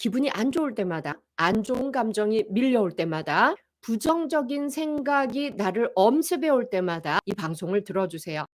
기분이 안 좋을 때마다, 안 좋은 감정이 밀려올 때마다, 부정적인 생각이 나를 엄습해 올 때마다 이 방송을 들어주세요.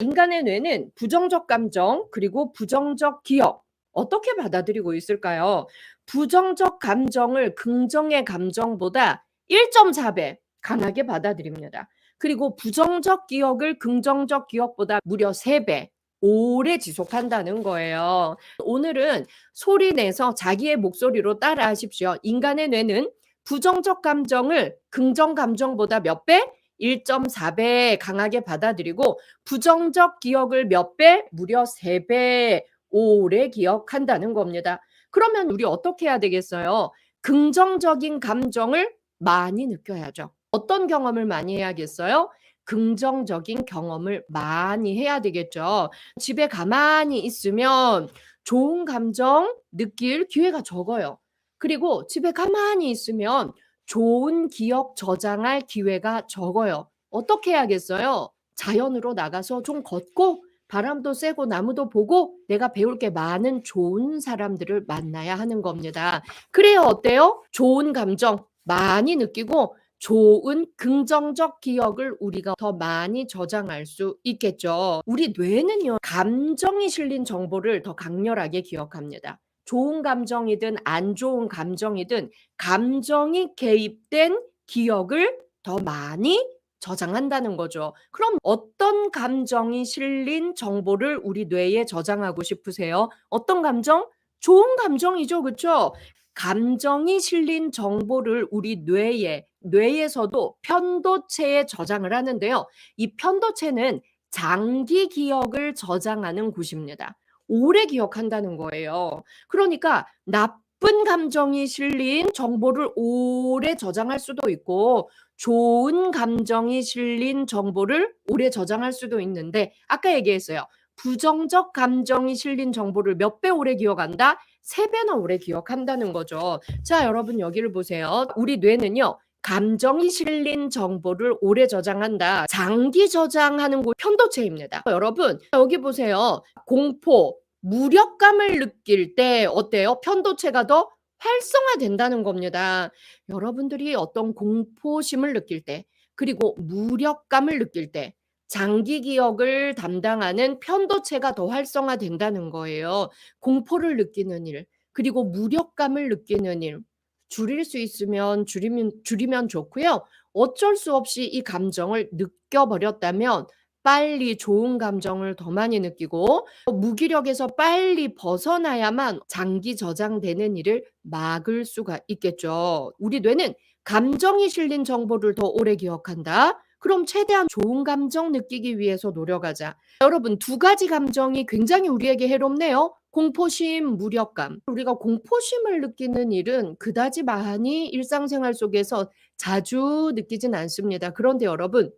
인간의 뇌는 부정적 감정 그리고 부정적 기억 어떻게 받아들이고 있을까요? 부정적 감정을 긍정의 감정보다 1.4배 강하게 받아들입니다. 그리고 부정적 기억을 긍정적 기억보다 무려 3배 오래 지속한다는 거예요. 오늘은 소리 내서 자기의 목소리로 따라 하십시오. 인간의 뇌는 부정적 감정을 긍정 감정보다 몇 배? 1.4배 강하게 받아들이고 부정적 기억을 몇 배? 무려 3배 오래 기억한다는 겁니다. 그러면 우리 어떻게 해야 되겠어요? 긍정적인 감정을 많이 느껴야죠. 어떤 경험을 많이 해야겠어요? 긍정적인 경험을 많이 해야 되겠죠. 집에 가만히 있으면 좋은 감정 느낄 기회가 적어요. 그리고 집에 가만히 있으면 좋은 기억 저장할 기회가 적어요. 어떻게 해야겠어요? 자연으로 나가서 좀 걷고 바람도 쐬고 나무도 보고 내가 배울 게 많은 좋은 사람들을 만나야 하는 겁니다. 그래야 어때요? 좋은 감정 많이 느끼고 좋은 긍정적 기억을 우리가 더 많이 저장할 수 있겠죠. 우리 뇌는요, 감정이 실린 정보를 더 강렬하게 기억합니다. 좋은 감정이든 안 좋은 감정이든 감정이 개입된 기억을 더 많이 저장한다는 거죠. 그럼 어떤 감정이 실린 정보를 우리 뇌에 저장하고 싶으세요? 어떤 감정? 좋은 감정이죠. 그쵸? 감정이 실린 정보를 우리 뇌에, 뇌에서도 편도체에 저장을 하는데요. 이 편도체는 장기 기억을 저장하는 곳입니다. 오래 기억한다는 거예요. 그러니까 나쁜 감정이 실린 정보를 오래 저장할 수도 있고 좋은 감정이 실린 정보를 오래 저장할 수도 있는데 아까 얘기했어요. 부정적 감정이 실린 정보를 몇 배 오래 기억한다? 세 배나 오래 기억한다는 거죠. 자, 여러분 여기를 보세요. 우리 뇌는요. 감정이 실린 정보를 오래 저장한다. 장기 저장하는 곳 편도체입니다. 여러분, 여기 보세요. 공포, 무력감을 느낄 때 어때요? 편도체가 더 활성화된다는 겁니다. 여러분들이 어떤 공포심을 느낄 때, 그리고 무력감을 느낄 때, 장기 기억을 담당하는 편도체가 더 활성화된다는 거예요. 공포를 느끼는 일, 그리고 무력감을 느끼는 일, 줄일 수 있으면 줄이면, 줄이면 좋고요. 어쩔 수 없이 이 감정을 느껴버렸다면 빨리 좋은 감정을 더 많이 느끼고 무기력에서 빨리 벗어나야만 장기 저장되는 일을 막을 수가 있겠죠. 우리 뇌는 감정이 실린 정보를 더 오래 기억한다. 그럼 최대한 좋은 감정 느끼기 위해서 노력하자. 여러분, 두 가지 감정이 굉장히 우리에게 해롭네요. 공포심, 무력감. 우리가 공포심을 느끼는 일은 그다지 많이 일상생활 속에서 자주 느끼진 않습니다. 그런데 여러분,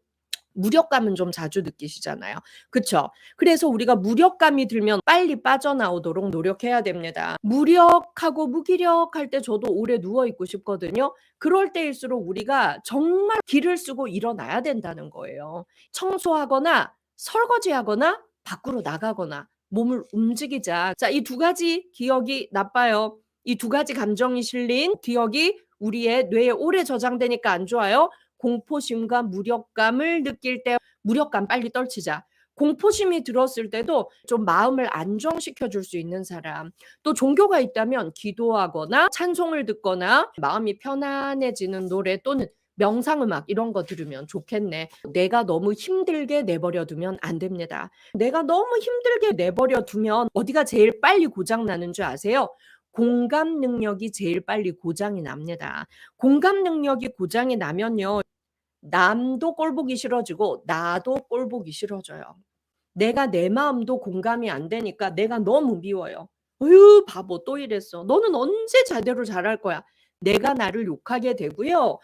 무력감은 좀 자주 느끼시잖아요. 그쵸? 그래서 우리가 무력감이 들면 빨리 빠져나오도록 노력해야 됩니다. 무력하고 무기력할 때 저도 오래 누워 있고 싶거든요. 그럴 때일수록 우리가 정말 기를 쓰고 일어나야 된다는 거예요. 청소하거나 설거지하거나 밖으로 나가거나 몸을 움직이자. 자, 이 두 가지 기억이 나빠요. 이 두 가지 감정이 실린 기억이 우리의 뇌에 오래 저장되니까 안 좋아요. 공포심과 무력감을 느낄 때 무력감 빨리 떨치자. 공포심이 들었을 때도 좀 마음을 안정시켜 줄 수 있는 사람. 또 종교가 있다면 기도하거나 찬송을 듣거나 마음이 편안해지는 노래 또는 명상음악 이런 거 들으면 좋겠네. 내가 너무 힘들게 내버려 두면 안 됩니다. 내가 너무 힘들게 내버려 두면 어디가 제일 빨리 고장 나는 줄 아세요? 공감 능력이 제일 빨리 고장이 납니다. 공감 능력이 고장이 나면요. 남도 꼴 보기 싫어지고 나도 꼴 보기 싫어져요. 내가 내 마음도 공감이 안 되니까 내가 너무 미워요. "어유 바보 또 이랬어. 너는 언제 제대로 잘할 거야." 내가 나를 욕하게 되고요.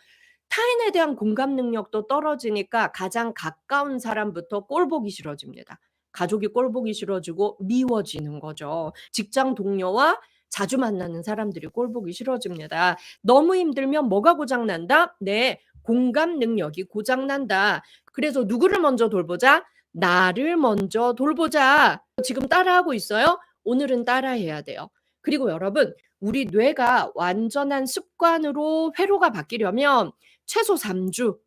타인에 대한 공감 능력도 떨어지니까 가장 가까운 사람부터 꼴 보기 싫어집니다. 가족이 꼴 보기 싫어지고 미워지는 거죠. 직장 동료와 자주 만나는 사람들이 꼴 보기 싫어집니다. 너무 힘들면 뭐가 고장 난다? 네. 공감 능력이 고장 난다. 그래서 누구를 먼저 돌보자? 나를 먼저 돌보자. 지금 따라하고 있어요? 오늘은 따라해야 돼요. 그리고 여러분 우리 뇌가 완전한 습관으로 회로가 바뀌려면 최소 3주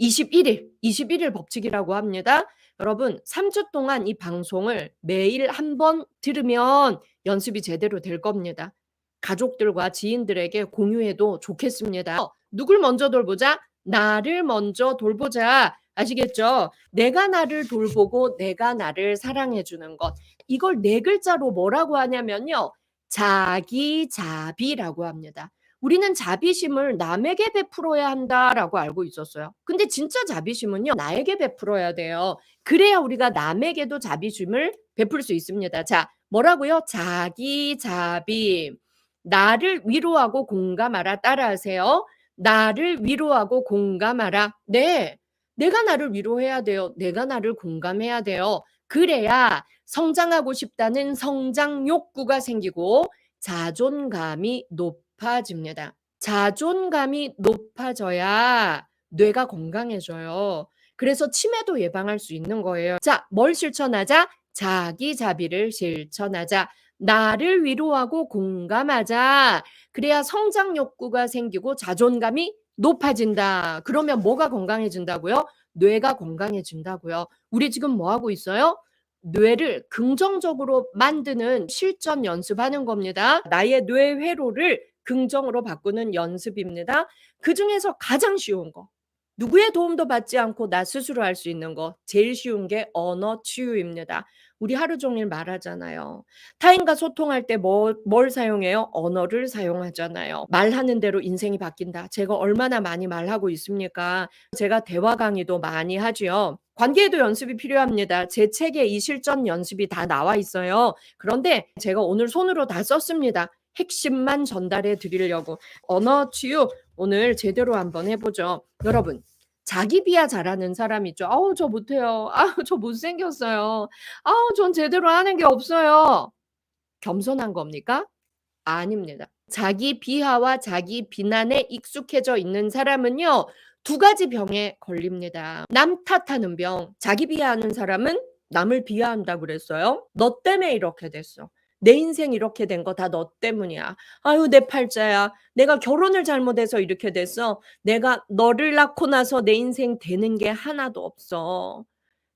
21일, 21일 법칙이라고 합니다. 여러분 3주 동안 이 방송을 매일 한 번 들으면 연습이 제대로 될 겁니다. 가족들과 지인들에게 공유해도 좋겠습니다. 어, 누굴 먼저 돌보자? 나를 먼저 돌보자. 아시겠죠? 내가 나를 돌보고 내가 나를 사랑해 주는 것. 이걸 네 글자로 뭐라고 하냐면요. 자기자비라고 합니다. 우리는 자비심을 남에게 베풀어야 한다라고 알고 있었어요. 근데 진짜 자비심은요, 나에게 베풀어야 돼요. 그래야 우리가 남에게도 자비심을 베풀 수 있습니다. 자, 뭐라고요? 자기 자비. 나를 위로하고 공감하라. 따라하세요. 나를 위로하고 공감하라. 네. 내가 나를 위로해야 돼요. 내가 나를 공감해야 돼요. 그래야 성장하고 싶다는 성장 욕구가 생기고 자존감이 높아집니다. 자존감이 높아져야 뇌가 건강해져요. 그래서 치매도 예방할 수 있는 거예요. 자, 뭘 실천하자? 자기 자비를 실천하자. 나를 위로하고 공감하자. 그래야 성장 욕구가 생기고 자존감이 높아진다. 그러면 뭐가 건강해진다고요? 뇌가 건강해진다고요. 우리 지금 뭐 하고 있어요? 뇌를 긍정적으로 만드는 실전 연습하는 겁니다. 나의 뇌 회로를 긍정으로 바꾸는 연습입니다. 그 중에서 가장 쉬운 거. 누구의 도움도 받지 않고 나 스스로 할 수 있는 거. 제일 쉬운 게 언어 치유입니다. 우리 하루 종일 말하잖아요. 타인과 소통할 때 뭐, 뭘 사용해요? 언어를 사용하잖아요. 말하는 대로 인생이 바뀐다. 제가 얼마나 많이 말하고 있습니까? 제가 대화 강의도 많이 하지요. 관계에도 연습이 필요합니다. 제 책에 이 실전 연습이 다 나와 있어요. 그런데 제가 오늘 손으로 다 썼습니다. 핵심만 전달해 드리려고. 언어 치유 오늘 제대로 한번 해보죠. 여러분, 자기 비하 잘하는 사람 있죠. 아우, 저 못해요. 아우, 저 못생겼어요. 아우, 전 제대로 하는 게 없어요. 겸손한 겁니까? 아닙니다. 자기 비하와 자기 비난에 익숙해져 있는 사람은요, 두 가지 병에 걸립니다. 남 탓하는 병. 자기 비하하는 사람은 남을 비하한다 그랬어요. 너 때문에 이렇게 됐어. 내 인생 이렇게 된 거 다 너 때문이야. 아유, 내 팔자야. 내가 결혼을 잘못해서 이렇게 됐어. 내가 너를 낳고 나서 내 인생 되는 게 하나도 없어.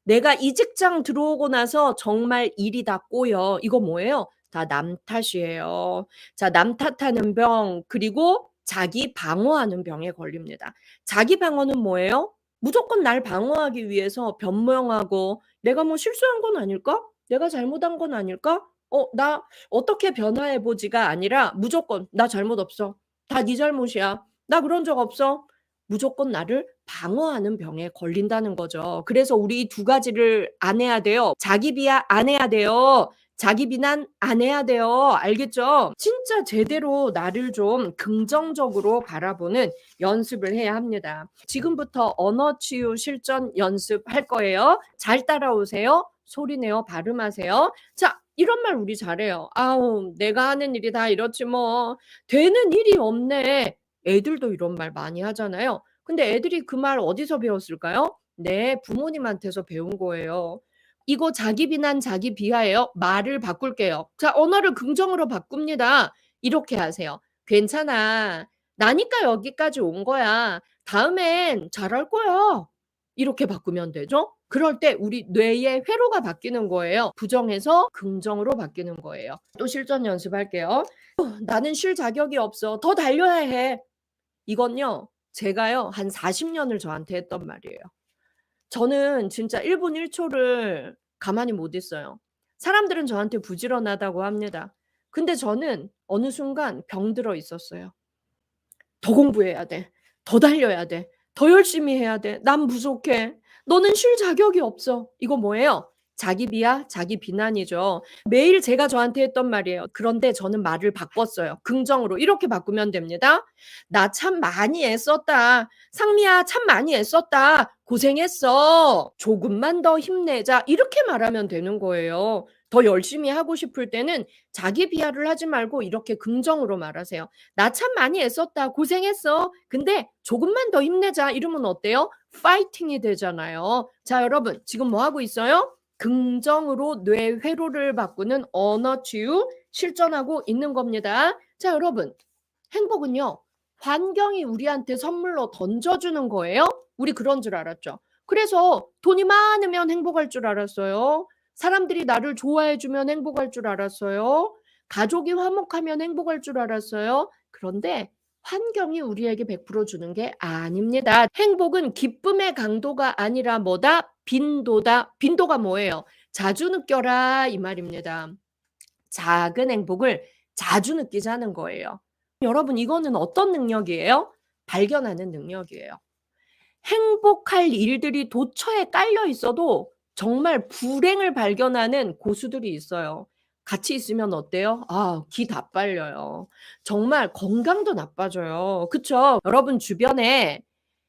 내가 이 직장 들어오고 나서 정말 일이 다 꼬여. 이거 뭐예요? 다 남 탓이에요. 자, 남 탓하는 병, 그리고 자기 방어하는 병에 걸립니다. 자기 방어는 뭐예요? 무조건 날 방어하기 위해서 변명하고 내가 뭐 실수한 건 아닐까? 내가 잘못한 건 아닐까? 어, 나 어떻게 변화해 보지가 아니라 무조건 나 잘못 없어. 다 네 잘못이야. 나 그런 적 없어. 무조건 나를 방어하는 병에 걸린다는 거죠. 그래서 우리 두 가지를 안 해야 돼요. 자기 비하 안 해야 돼요. 자기 비난 안 해야 돼요. 알겠죠? 진짜 제대로 나를 좀 긍정적으로 바라보는 연습을 해야 합니다. 지금부터 언어 치유 실전 연습 할 거예요. 잘 따라오세요. 소리내어 발음하세요. 자, 이런 말 우리 잘해요. 아우, 내가 하는 일이 다 이렇지 뭐. 되는 일이 없네. 애들도 이런 말 많이 하잖아요. 근데 애들이 그 말 어디서 배웠을까요? 네, 부모님한테서 배운 거예요. 이거 자기 비난, 자기 비하예요. 말을 바꿀게요. 자, 언어를 긍정으로 바꿉니다. 이렇게 하세요. 괜찮아. 나니까 여기까지 온 거야. 다음엔 잘할 거야. 이렇게 바꾸면 되죠? 그럴 때 우리 뇌의 회로가 바뀌는 거예요. 부정에서 긍정으로 바뀌는 거예요. 또 실전 연습할게요. 어, 나는 쉴 자격이 없어. 더 달려야 해. 이건요. 제가요. 한 40년을 저한테 했던 말이에요. 저는 진짜 1분 1초를 가만히 못 있어요. 사람들은 저한테 부지런하다고 합니다. 근데 저는 어느 순간 병들어 있었어요. 더 공부해야 돼. 더 달려야 돼. 더 열심히 해야 돼. 난 부족해. 너는 쉴 자격이 없어. 이거 뭐예요? 자기 비하, 자기 비난이죠. 매일 제가 저한테 했던 말이에요. 그런데 저는 말을 바꿨어요. 긍정으로. 이렇게 바꾸면 됩니다. 나 참 많이 애썼다. 상미야, 참 많이 애썼다. 고생했어. 조금만 더 힘내자. 이렇게 말하면 되는 거예요. 더 열심히 하고 싶을 때는 자기 비하를 하지 말고 이렇게 긍정으로 말하세요. 나 참 많이 애썼다. 고생했어. 근데 조금만 더 힘내자. 이러면 어때요? 파이팅이 되잖아요. 자, 여러분, 지금 뭐 하고 있어요? 긍정으로 뇌 회로를 바꾸는 언어 치유 실전하고 있는 겁니다. 자, 여러분. 행복은요. 환경이 우리한테 선물로 던져주는 거예요. 우리 그런 줄 알았죠. 그래서 돈이 많으면 행복할 줄 알았어요. 사람들이 나를 좋아해 주면 행복할 줄 알았어요. 가족이 화목하면 행복할 줄 알았어요. 그런데 환경이 우리에게 100% 주는 게 아닙니다. 행복은 기쁨의 강도가 아니라 뭐다? 빈도다. 빈도가 뭐예요? 자주 느껴라 이 말입니다. 작은 행복을 자주 느끼자는 거예요. 여러분 이거는 어떤 능력이에요? 발견하는 능력이에요. 행복할 일들이 도처에 깔려 있어도 정말 불행을 발견하는 고수들이 있어요. 같이 있으면 어때요? 아, 기 다 빨려요. 정말 건강도 나빠져요. 그쵸? 여러분 주변에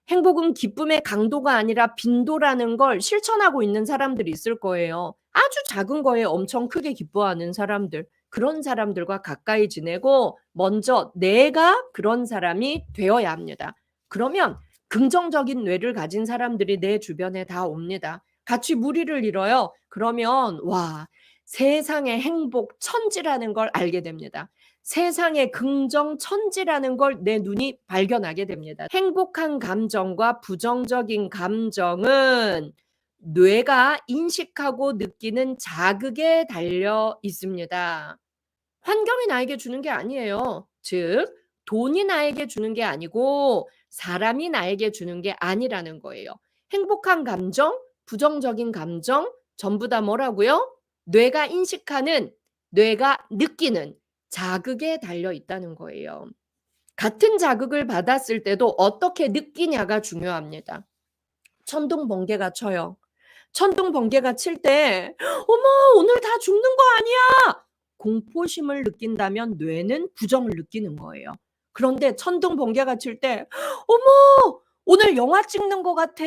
행복은 기쁨의 강도가 아니라 빈도라는 걸 실천하고 있는 사람들이 있을 거예요. 아주 작은 거에 엄청 크게 기뻐하는 사람들. 그런 사람들과 가까이 지내고 먼저 내가 그런 사람이 되어야 합니다. 그러면 긍정적인 뇌를 가진 사람들이 내 주변에 다 옵니다. 같이 무리를 이뤄요. 그러면 와, 세상의 행복 천지라는 걸 알게 됩니다. 세상의 긍정 천지라는 걸 내 눈이 발견하게 됩니다. 행복한 감정과 부정적인 감정은 뇌가 인식하고 느끼는 자극에 달려 있습니다. 환경이 나에게 주는 게 아니에요. 즉, 돈이 나에게 주는 게 아니고 사람이 나에게 주는 게 아니라는 거예요. 행복한 감정, 부정적인 감정 전부 다 뭐라고요? 뇌가 인식하는, 뇌가 느끼는 자극에 달려 있다는 거예요. 같은 자극을 받았을 때도 어떻게 느끼냐가 중요합니다. 천둥 번개가 쳐요. 천둥 번개가 칠 때, 어머, 오늘 다 죽는 거 아니야! 공포심을 느낀다면 뇌는 부정을 느끼는 거예요. 그런데 천둥 번개가 칠 때, 어머, 오늘 영화 찍는 것 같아!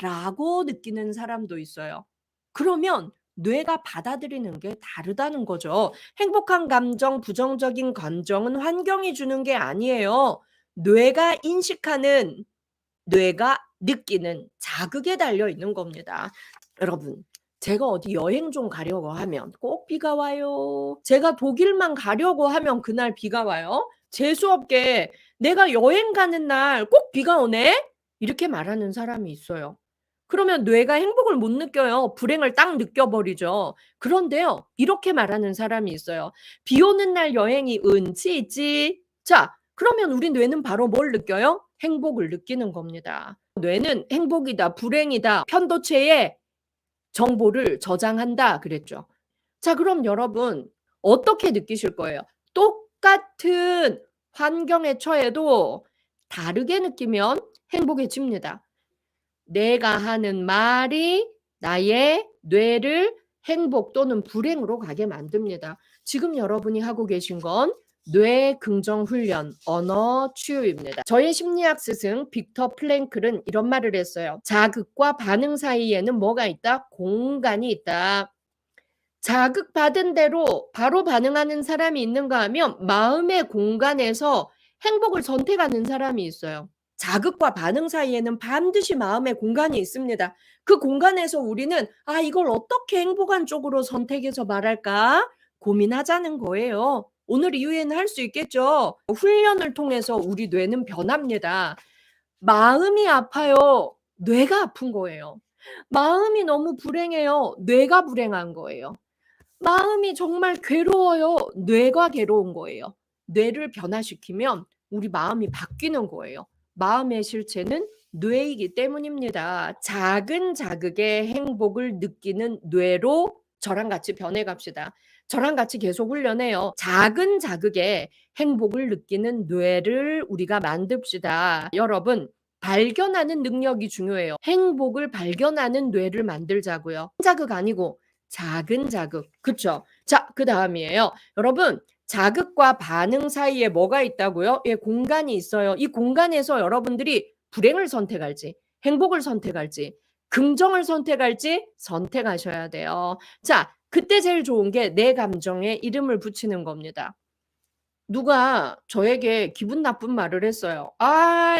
라고 느끼는 사람도 있어요. 그러면 뇌가 받아들이는 게 다르다는 거죠. 행복한 감정, 부정적인 감정은 환경이 주는 게 아니에요. 뇌가 인식하는, 뇌가 느끼는 자극에 달려 있는 겁니다. 여러분, 제가 어디 여행 좀 가려고 하면 꼭 비가 와요. 제가 독일만 가려고 하면 그날 비가 와요. 재수없게 내가 여행 가는 날 꼭 비가 오네? 이렇게 말하는 사람이 있어요. 그러면 뇌가 행복을 못 느껴요. 불행을 딱 느껴버리죠. 그런데요, 이렇게 말하는 사람이 있어요. 비 오는 날 여행이 은치지. 자, 그러면 우리 뇌는 바로 뭘 느껴요? 행복을 느끼는 겁니다. 뇌는 행복이다, 불행이다, 편도체에 정보를 저장한다 그랬죠. 자, 그럼 여러분 어떻게 느끼실 거예요? 똑같은 환경에 처해도 다르게 느끼면 행복해집니다. 내가 하는 말이 나의 뇌를 행복 또는 불행으로 가게 만듭니다. 지금 여러분이 하고 계신 건 뇌 긍정 훈련, 언어 치유입니다. 저의 심리학 스승 빅터 플랭클은 이런 말을 했어요. 자극과 반응 사이에는 뭐가 있다? 공간이 있다. 자극받은 대로 바로 반응하는 사람이 있는가 하면 마음의 공간에서 행복을 선택하는 사람이 있어요. 자극과 반응 사이에는 반드시 마음의 공간이 있습니다. 그 공간에서 우리는 아, 이걸 어떻게 행복한 쪽으로 선택해서 말할까? 고민하자는 거예요. 오늘 이후에는 할 수 있겠죠. 훈련을 통해서 우리 뇌는 변합니다. 마음이 아파요. 뇌가 아픈 거예요. 마음이 너무 불행해요. 뇌가 불행한 거예요. 마음이 정말 괴로워요. 뇌가 괴로운 거예요. 뇌를 변화시키면 우리 마음이 바뀌는 거예요. 마음의 실체는 뇌이기 때문입니다. 작은 자극의 행복을 느끼는 뇌로 저랑 같이 변해 갑시다. 저랑 같이 계속 훈련해요. 작은 자극에 행복을 느끼는 뇌를 우리가 만듭시다. 여러분, 발견하는 능력이 중요해요. 행복을 발견하는 뇌를 만들자고요. 큰 자극 아니고 작은 자극. 그쵸? 자, 그 다음이에요. 여러분, 자극과 반응 사이에 뭐가 있다고요? 예, 공간이 있어요. 이 공간에서 여러분들이 불행을 선택할지, 행복을 선택할지, 긍정을 선택할지 선택하셔야 돼요. 자, 그때 제일 좋은 게 내 감정에 이름을 붙이는 겁니다. 누가 저에게 기분 나쁜 말을 했어요. 아,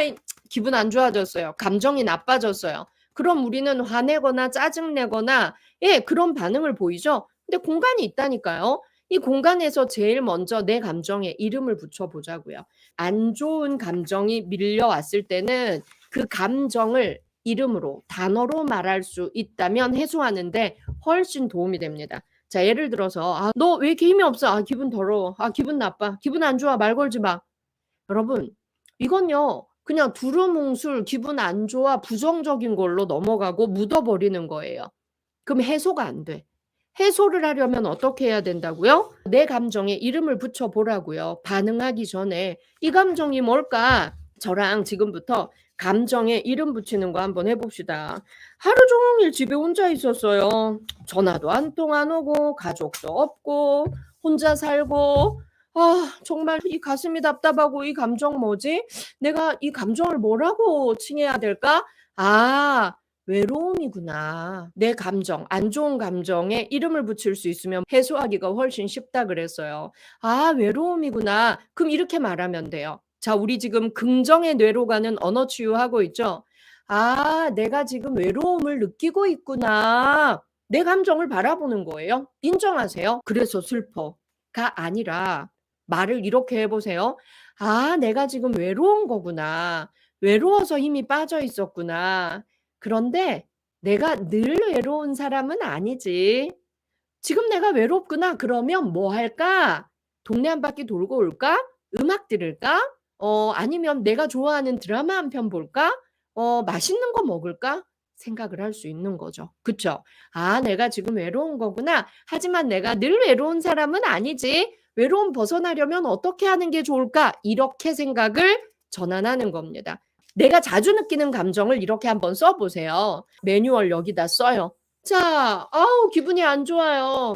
기분 안 좋아졌어요. 감정이 나빠졌어요. 그럼 우리는 화내거나 짜증내거나 예, 그런 반응을 보이죠. 근데 공간이 있다니까요. 이 공간에서 제일 먼저 내 감정에 이름을 붙여 보자고요. 안 좋은 감정이 밀려왔을 때는 그 감정을 이름으로 단어로 말할 수 있다면 해소하는데 훨씬 도움이 됩니다. 자, 예를 들어서 아, 너 왜 이렇게 힘이 없어? 아, 기분 더러워. 아, 기분 나빠. 기분 안 좋아. 말 걸지 마. 여러분, 이건요. 그냥 두루뭉술 기분 안 좋아 부정적인 걸로 넘어가고 묻어버리는 거예요. 그럼 해소가 안 돼. 해소를 하려면 어떻게 해야 된다고요? 내 감정에 이름을 붙여 보라고요. 반응하기 전에 이 감정이 뭘까? 저랑 지금부터 감정에 이름 붙이는 거 한번 해봅시다. 하루 종일 집에 혼자 있었어요. 전화도 한 통 안 오고 가족도 없고 혼자 살고 아 정말 이 가슴이 답답하고 이 감정 뭐지? 내가 이 감정을 뭐라고 칭해야 될까? 아 외로움이구나. 내 감정, 안 좋은 감정에 이름을 붙일 수 있으면 해소하기가 훨씬 쉽다 그랬어요. 아, 외로움이구나. 그럼 이렇게 말하면 돼요. 자, 우리 지금 긍정의 뇌로 가는 언어 치유하고 있죠? 아, 내가 지금 외로움을 느끼고 있구나. 내 감정을 바라보는 거예요. 인정하세요. 그래서 슬퍼가 아니라 말을 이렇게 해보세요. 아, 내가 지금 외로운 거구나. 외로워서 힘이 빠져 있었구나. 그런데 내가 늘 외로운 사람은 아니지. 지금 내가 외롭구나. 그러면 뭐 할까? 동네 한 바퀴 돌고 올까? 음악 들을까? 어, 아니면 내가 좋아하는 드라마 한 편 볼까? 어, 맛있는 거 먹을까? 생각을 할 수 있는 거죠. 그쵸? 아, 내가 지금 외로운 거구나. 하지만 내가 늘 외로운 사람은 아니지. 외로움 벗어나려면 어떻게 하는 게 좋을까? 이렇게 생각을 전환하는 겁니다. 내가 자주 느끼는 감정을 이렇게 한번 써보세요. 매뉴얼 여기다 써요. 자, 아우, 기분이 안 좋아요.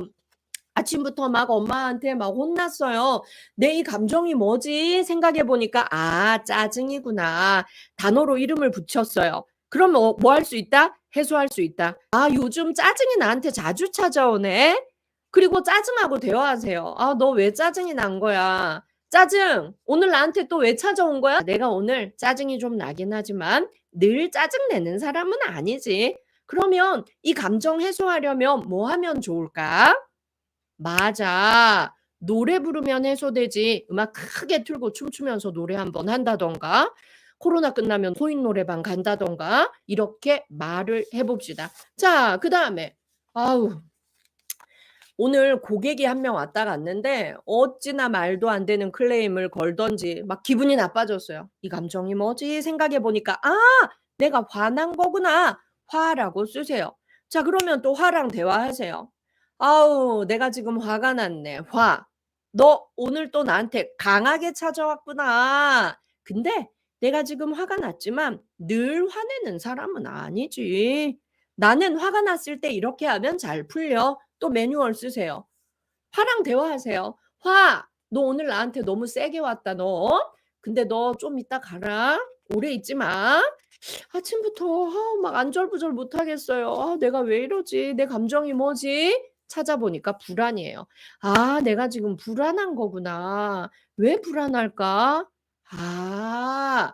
아침부터 막 엄마한테 막 혼났어요. 내 이 감정이 뭐지? 생각해 보니까, 아, 짜증이구나. 단어로 이름을 붙였어요. 그럼 뭐할수 있다? 해소할 수 있다. 아, 요즘 짜증이 나한테 자주 찾아오네? 그리고 짜증하고 대화하세요. 아, 너 왜 짜증이 난 거야? 짜증, 오늘 나한테 또 왜 찾아온 거야? 내가 오늘 짜증이 좀 나긴 하지만 늘 짜증 내는 사람은 아니지. 그러면 이 감정 해소하려면 뭐 하면 좋을까? 맞아. 노래 부르면 해소되지. 음악 크게 틀고 춤추면서 노래 한번 한다던가. 코로나 끝나면 소인 노래방 간다던가. 이렇게 말을 해봅시다. 자, 그 다음에. 아우, 오늘 고객이 한 명 왔다 갔는데 어찌나 말도 안 되는 클레임을 걸던지 막 기분이 나빠졌어요. 이 감정이 뭐지? 생각해 보니까 아, 내가 화난 거구나. 화라고 쓰세요. 자, 그러면 또 화랑 대화하세요. 아우, 내가 지금 화가 났네. 화. 너 오늘 또 나한테 강하게 찾아왔구나. 근데 내가 지금 화가 났지만 늘 화내는 사람은 아니지. 나는 화가 났을 때 이렇게 하면 잘 풀려. 또 매뉴얼 쓰세요. 화랑 대화하세요. 화, 너 오늘 나한테 너무 세게 왔다, 너. 근데 너 좀 이따 가라. 오래 있지 마. 아침부터 아, 막 안절부절 못하겠어요. 아, 내가 왜 이러지? 내 감정이 뭐지? 찾아보니까 불안이에요. 아, 내가 지금 불안한 거구나. 왜 불안할까? 아,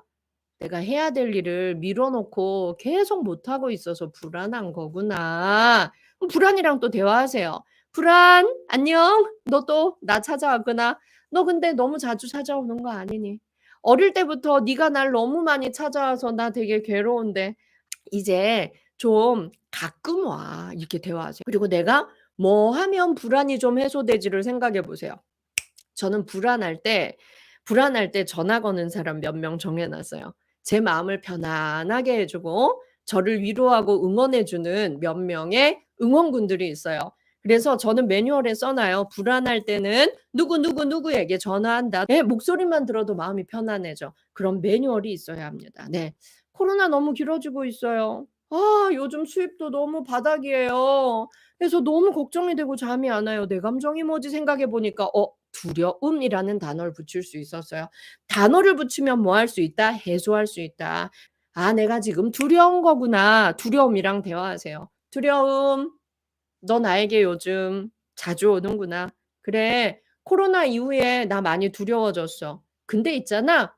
내가 해야 될 일을 미뤄놓고 계속 못하고 있어서 불안한 거구나. 불안이랑 또 대화하세요. 불안, 안녕. 너 또 나 찾아왔구나. 너 근데 너무 자주 찾아오는 거 아니니? 어릴 때부터 네가 날 너무 많이 찾아와서 나 되게 괴로운데 이제 좀 가끔 와. 이렇게 대화하세요. 그리고 내가 뭐 하면 불안이 좀 해소되지를 생각해 보세요. 저는 불안할 때 불안할 때 전화 거는 사람 몇 명 정해 놨어요. 제 마음을 편안하게 해 주고 저를 위로하고 응원해 주는 몇 명의 응원군들이 있어요. 그래서 저는 매뉴얼에 써 놔요. 불안할 때는 누구 누구 누구에게 전화한다. 네, 목소리만 들어도 마음이 편안해져. 그런 매뉴얼이 있어야 합니다. 네. 코로나 너무 길어지고 있어요. 아, 요즘 수입도 너무 바닥이에요. 그래서 너무 걱정이 되고 잠이 안 와요. 내 감정이 뭐지 생각해 보니까 어, 두려움이라는 단어를 붙일 수 있었어요. 단어를 붙이면 뭐 할 수 있다? 해소할 수 있다. 아, 내가 지금 두려운 거구나. 두려움이랑 대화하세요. 두려움, 너 나에게 요즘 자주 오는구나. 그래, 코로나 이후에 나 많이 두려워졌어. 근데 있잖아,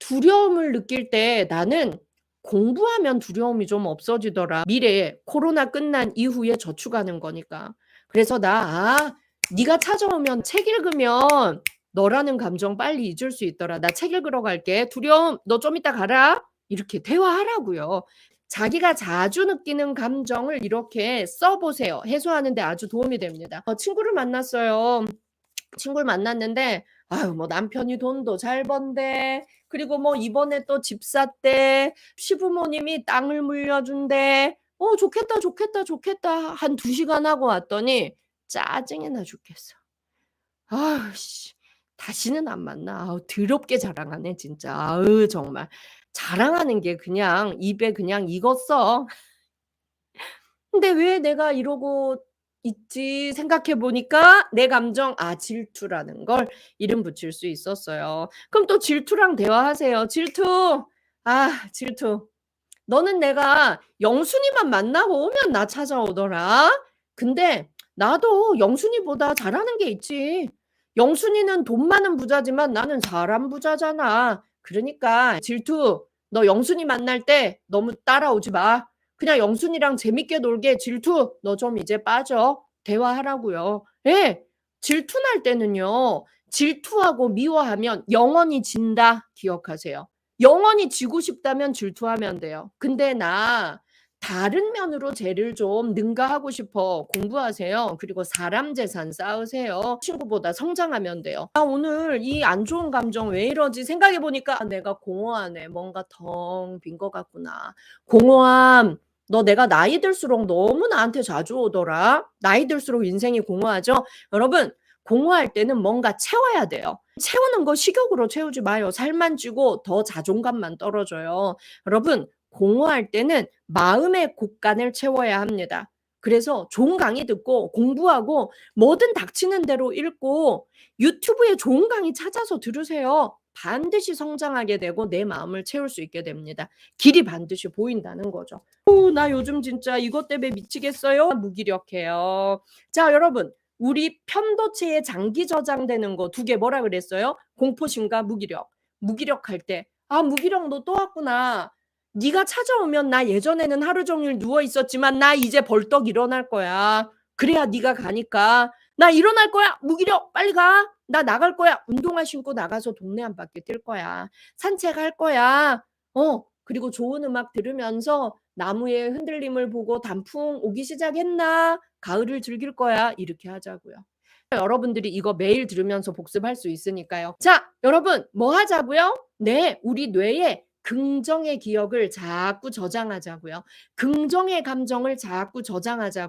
두려움을 느낄 때 나는 공부하면 두려움이 좀 없어지더라. 미래에 코로나 끝난 이후에 저축하는 거니까. 그래서 나 아, 네가 찾아오면 책 읽으면 너라는 감정 빨리 잊을 수 있더라. 나 책 읽으러 갈게. 두려움 너 좀 이따 가라. 이렇게 대화하라고요. 자기가 자주 느끼는 감정을 이렇게 써보세요. 해소하는 데 아주 도움이 됩니다. 어, 친구를 만났어요. 친구를 만났는데 아유 뭐 남편이 돈도 잘 번대. 그리고 뭐 이번에 또 집 샀대. 시부모님이 땅을 물려준대. 어 좋겠다 좋겠다 좋겠다. 한 2시간 하고 왔더니 짜증이 나 죽겠어. 아유 씨. 다시는 안 만나. 아우 더럽게 자랑하네 진짜. 아유 정말. 자랑하는 게 그냥 입에 그냥 익었어. 근데 왜 내가 이러고 있지 생각해 보니까 내 감정 아 질투라는 걸 이름 붙일 수 있었어요. 그럼 또 질투랑 대화하세요. 질투. 아 질투. 너는 내가 영순이만 만나고 오면 나 찾아오더라. 근데 나도 영순이보다 잘하는 게 있지. 영순이는 돈 많은 부자지만 나는 사람 부자잖아. 그러니까 질투. 너 영순이 만날 때 너무 따라오지 마. 그냥 영순이랑 재밌게 놀게 질투. 너 좀 이제 빠져. 대화하라고요. 예. 질투 날 때는요. 질투하고 미워하면 영원히 진다. 기억하세요. 영원히 지고 싶다면 질투하면 돼요. 근데 나 다른 면으로 쟤를 좀 능가하고 싶어. 공부하세요. 그리고 사람 재산 쌓으세요. 친구보다 성장하면 돼요. 아 오늘 이 안 좋은 감정 왜 이러지 생각해 보니까 아, 내가 공허하네. 뭔가 텅빈것 같구나. 공허함. 너 내가 나이 들수록 너무 나한테 자주 오더라. 나이 들수록 인생이 공허하죠. 여러분 공허할 때는 뭔가 채워야 돼요. 채우는 거 식욕으로 채우지 마요. 살만 찌고 더 자존감만 떨어져요. 여러분 공허할 때는 마음의 곳간을 채워야 합니다. 그래서 좋은 강의 듣고 공부하고 뭐든 닥치는 대로 읽고 유튜브에 좋은 강의 찾아서 들으세요. 반드시 성장하게 되고 내 마음을 채울 수 있게 됩니다. 길이 반드시 보인다는 거죠. 오, 나 요즘 진짜 이것 때문에 미치겠어요. 무기력해요. 자, 여러분. 우리 편도체에 장기 저장되는 거 두 개 뭐라 그랬어요? 공포심과 무기력. 무기력할 때, 아, 무기력 너 또 왔구나. 네가 찾아오면 나 예전에는 하루 종일 누워 있었지만 나 이제 벌떡 일어날 거야. 그래야 네가 가니까. 나 일어날 거야. 무기력 빨리 가. 나 나갈 거야. 운동화 신고 나가서 동네 한 바퀴 뛸 거야. 산책할 거야. 어, 그리고 좋은 음악 들으면서 나무의 흔들림을 보고 단풍 오기 시작했나? 가을을 즐길 거야. 이렇게 하자고요. 여러분들이 이거 매일 들으면서 복습할 수 있으니까요. 자, 여러분 뭐 하자고요? 네, 우리 뇌에 긍정의 기억을 자꾸 저장하자고요. 긍정의 감정을 자꾸 저장하자고